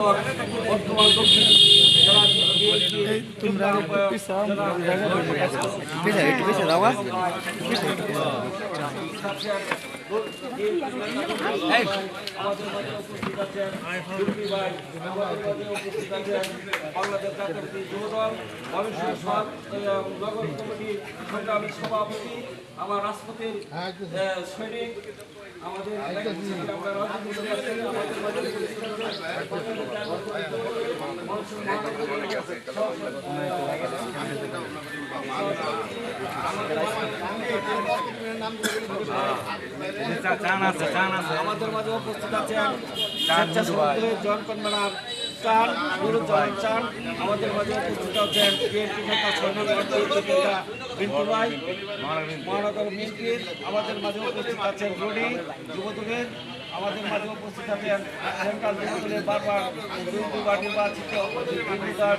বর্তমান আমাদের মাঝে উপস্থিত আছেন সংগ্রামী সভাপতি আমার আহ, সৈনিক আমাদের আমাদের আমাদের মাঝে উপস্থিত আছেন স্বেচ্ছাসেবক জন কনভেনার চান নুরুজ্জামান চান। আমাদের মাঝে উপস্থিত আছেন বিএনপি নেতা সৈনিক নেতা বিন্টু ভাই মহানগর বিএনপির। আমাদের মাঝে উপস্থিত আছেন রনি যুবদলের। আমাদের মাঝে উপস্থিত আছেন সেন্ট্রাল যুবদলের বারবার দুই দুবার নির্বাচিত যুবদলের।